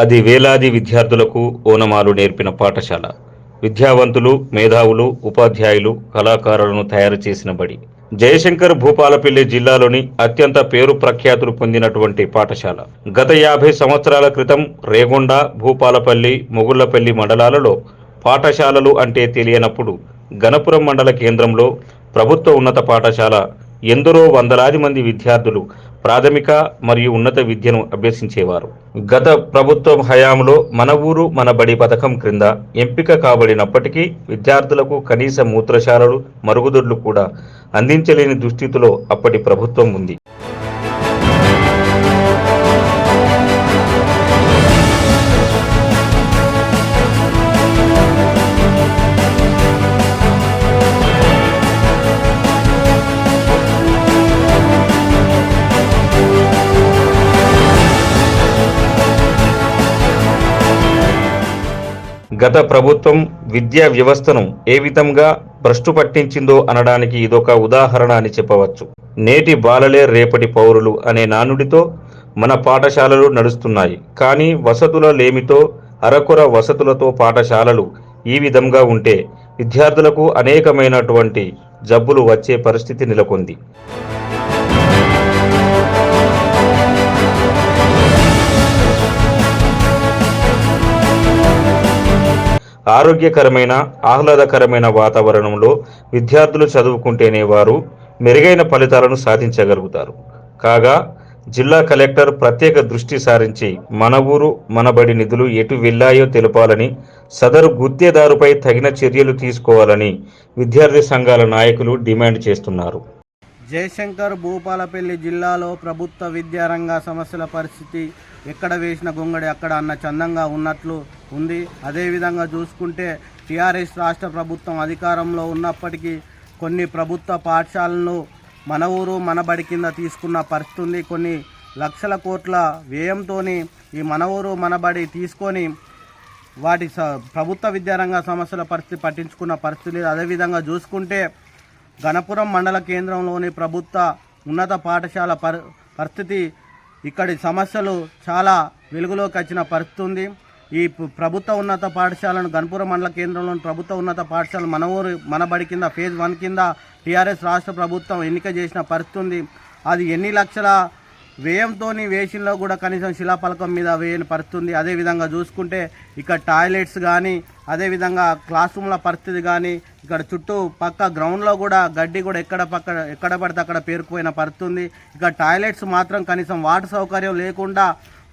అది వేలాది విద్యార్థులకు ఓనమాలు నేర్పిన పాఠశాల. విద్యావంతులు మేధావులు ఉపాధ్యాయులు కళాకారులను తయారు చేసిన బడి. జయశంకర్ భూపాలపల్లి జిల్లాలోని అత్యంత పేరు ప్రఖ్యాతులు పొందినటువంటి పాఠశాల. గత యాభై సంవత్సరాల క్రితం రేగొండ భూపాలపల్లి మొగుళ్ళపల్లి మండలాలలో పాఠశాలలు అంటే తెలియనప్పుడు గణపురం మండల కేంద్రంలో ప్రభుత్వ ఉన్నత పాఠశాల ఎందరో వందలాది మంది విద్యార్థులు ప్రాథమిక మరియు ఉన్నత విద్యను అభ్యసించేవారు. గత ప్రభుత్వం హయాంలో మన ఊరు మన బడి పథకం క్రింద ఎంపిక కాబడినప్పటికీ విద్యార్థులకు కనీస మూత్రశాలలు మరుగుదొడ్లు కూడా అందించలేని దుస్థితిలో అప్పటి ప్రభుత్వం ఉంది. గత ప్రభుత్వం విద్యా వ్యవస్థను ఏ విధంగా భ్రష్టు పట్టించిందో అనడానికి ఇదొక ఉదాహరణ అని చెప్పవచ్చు. నేటి బాలలే రేపటి పౌరులు అనే నానుడితో మన పాఠశాలలు నడుస్తున్నాయి. కానీ వసతుల లేమితో అరకొర వసతులతో పాఠశాలలు ఈ విధంగా ఉంటే విద్యార్థులకు అనేకమైనటువంటి జబ్బులు వచ్చే పరిస్థితి నెలకొంది. ఆరోగ్యకరమైన ఆహ్లాదకరమైన వాతావరణంలో విద్యార్థులు చదువుకుంటేనే వారు మెరుగైన ఫలితాలను సాధించగలుగుతారు. కాగా జిల్లా కలెక్టర్ ప్రత్యేక దృష్టి సారించి మన ఊరు మనబడి నిధులు ఎటు వెళ్ళాయో తెలపాలని సదరు గుత్తేదారుపై తగిన చర్యలు తీసుకోవాలని విద్యార్థి సంఘాల నాయకులు డిమాండ్ చేస్తున్నారు. జయశంకర్ భూపాలపల్లి జిల్లాలో ప్రభుత్వ విద్యారంగ సమస్యల పరిస్థితి ఎక్కడ వేసిన గొంగడి అక్కడ అన్న చందంగా ఉన్నట్లు ఉంది. అదేవిధంగా చూసుకుంటే టీఆర్ఎస్ రాష్ట్ర ప్రభుత్వం అధికారంలో ఉన్నప్పటికీ కొన్ని ప్రభుత్వ పాఠశాలను మన ఊరు మన బడి కింద తీసుకున్న పరిస్థితి ఉంది. కొన్ని లక్షల కోట్ల వ్యయంతో ఈ మన ఊరు మన బడి తీసుకొని వాటి స ప్రభుత్వ విద్యారంగ సమస్యల పరిస్థితి పట్టించుకున్న పరిస్థితి లేదు అదేవిధంగా చూసుకుంటే గణపురం మండల కేంద్రంలోని ప్రభుత్వ ఉన్నత పాఠశాల పరి పరిస్థితి ఇక్కడి సమస్యలు చాలా వెలుగులోకి వచ్చిన పరిస్థితి ఉంది. ఈ ప్రభుత్వ ఉన్నత పాఠశాలను గణపురం మండల కేంద్రంలోని ప్రభుత్వ ఉన్నత పాఠశాల మన ఊరు మనబడి కింద ఫేజ్ వన్ కింద టీఆర్ఎస్ రాష్ట్ర ప్రభుత్వం ఎన్నిక చేసిన పరిస్థితి ఉంది. అది ఎన్ని లక్షల వ్యయంతో వేషంలో కూడా కనీసం శిలాఫలకం మీద వేయని పరిస్థితుంది. అదేవిధంగా చూసుకుంటే ఇక్కడ టాయిలెట్స్ కానీ అదేవిధంగా క్లాస్ రూమ్ల పరిస్థితి కానీ ఇక్కడ చుట్టూ పక్క గ్రౌండ్లో కూడా గడ్డి కూడా ఎక్కడ పక్క ఎక్కడ పడితే అక్కడ పేరుకుపోయిన పరిస్థితుంది. ఇక్కడ టాయిలెట్స్ మాత్రం కనీసం వాటర్ సౌకర్యం లేకుండా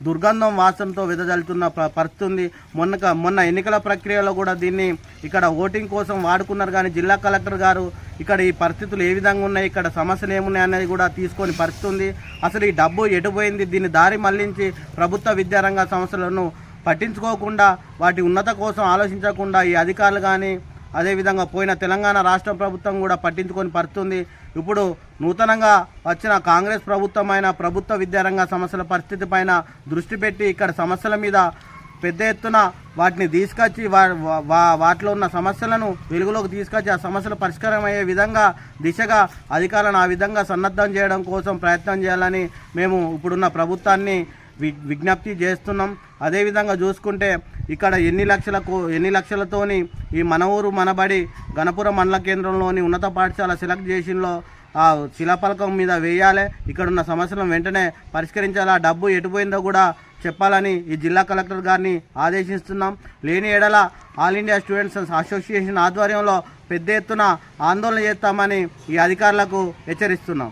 దుర్గంధం వాసనతో వెదజల్లుతున్న పరిస్థితి ఉంది. మొన్న మొన్న ఎన్నికల ప్రక్రియలో కూడా దీన్ని ఇక్కడ ఓటింగ్ కోసం వాడుకున్నారు. కానీ జిల్లా కలెక్టర్ గారు ఇక్కడ ఈ పరిస్థితులు ఏ విధంగా ఉన్నాయి ఇక్కడ సమస్యలు ఏమున్నాయి అనేది కూడా తీసుకొని పరిస్థితి ఉంది. అసలు ఈ డబ్బు ఎటుపోయింది? దీన్ని దారి మళ్ళించి ప్రభుత్వ విద్యారంగ సంస్థలను పట్టించుకోకుండా వాటి ఉన్నత కోసం ఆలోచించకుండా ఈ అధికారులు కానీ అదేవిధంగా పోయిన తెలంగాణ రాష్ట్ర ప్రభుత్వం కూడా పట్టించుకొని పడుతుంది. ఇప్పుడు నూతనంగా వచ్చిన కాంగ్రెస్ ప్రభుత్వమైన ప్రభుత్వ విద్యారంగ సమస్యల పరిస్థితి పైన దృష్టి పెట్టి ఇక్కడ సమస్యల మీద పెద్ద ఎత్తున వాటిని తీసుకొచ్చి వా వాటిలో ఉన్న సమస్యలను వెలుగులోకి తీసుకొచ్చి ఆ సమస్యలు పరిష్కారం అయ్యే విధంగా దిశగా అధికారులను ఆ విధంగా సన్నద్ధం చేయడం కోసం ప్రయత్నం చేయాలని మేము ఇప్పుడున్న ప్రభుత్వాన్ని విజ్ఞప్తి చేస్తున్నాం. అదేవిధంగా చూసుకుంటే ఇక్కడ ఎన్ని లక్షలకు ఎన్ని లక్షలతోని ఈ మన ఊరు మనబడి గణపురం మండల కేంద్రంలోని ఉన్నత పాఠశాల సెలెక్ట్ చేసినలో ఆ శిలాపలకం మీద వేయాలి. ఇక్కడ ఉన్న సమస్యలను వెంటనే పరిష్కరించాలా? డబ్బు ఎటుపోయిందో కూడా చెప్పాలని ఈ జిల్లా కలెక్టర్ గారిని ఆదేశిస్తున్నాం. లేని ఎడల ఆల్ ఇండియా స్టూడెంట్స్ అసోసియేషన్ ఆధ్వర్యంలో పెద్ద ఎత్తున ఆందోళన చేస్తామని ఈ అధికారులకు హెచ్చరిస్తున్నాం.